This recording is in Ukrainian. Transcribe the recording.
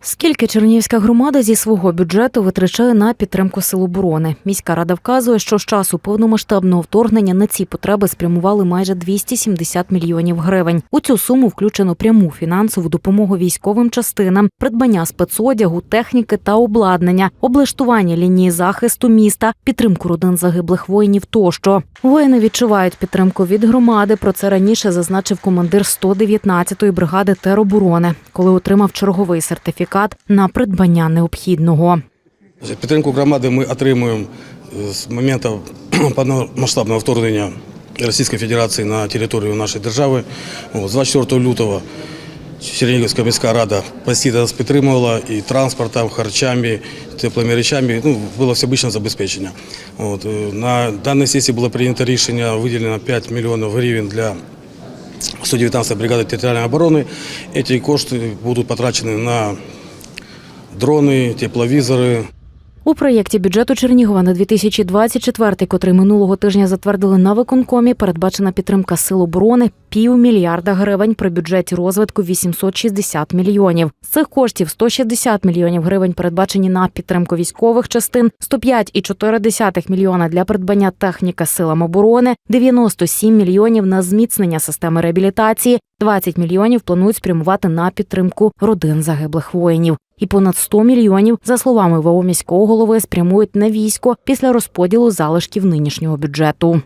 Скільки Чернігівська громада зі свого бюджету витрачає на підтримку сил оборони? Міська рада вказує, що з часу повномасштабного вторгнення на ці потреби спрямували майже 270 мільйонів гривень. У цю суму включено пряму фінансову допомогу військовим частинам, придбання спецодягу, техніки та обладнання, облаштування лінії захисту міста, підтримку родин загиблих воїнів тощо. Воїни відчувають підтримку від громади. Про це раніше зазначив командир 119-ї бригади тероборони, коли отримав черговий сертифікат на придбання необхідного. Підтримку громади ми отримуємо е, з моменту повномасштабного вторгнення Російської Федерації на територію нашої держави. З 24 лютого Чернігівська міська рада постійно нас підтримувала і транспортом, харчами, теплими речами. Ну, було всебічне забезпечення. От, е, на даній сесії було прийнято рішення виділено 5 мільйонів гривень для 119 бригади територіальної оборони. Эти кошти будут потрачены на дроны, тепловізори, У проєкті бюджету Чернігова на 2024, котрий минулого тижня затвердили на виконкомі, передбачена підтримка сил оборони півмільярда гривень при бюджеті розвитку 860 мільйонів. З цих коштів 160 мільйонів гривень передбачені на підтримку військових частин, 105,4 мільйона для придбання техніки силам оборони, 97 міільйонів на зміцнення системи реабілітації, 20 мільйонів планують спрямувати на підтримку родин загиблих воїнів. І понад 100 мільйонів, за словами ВО міського голови, спрямують на військо після розподілу залишків нинішнього бюджету.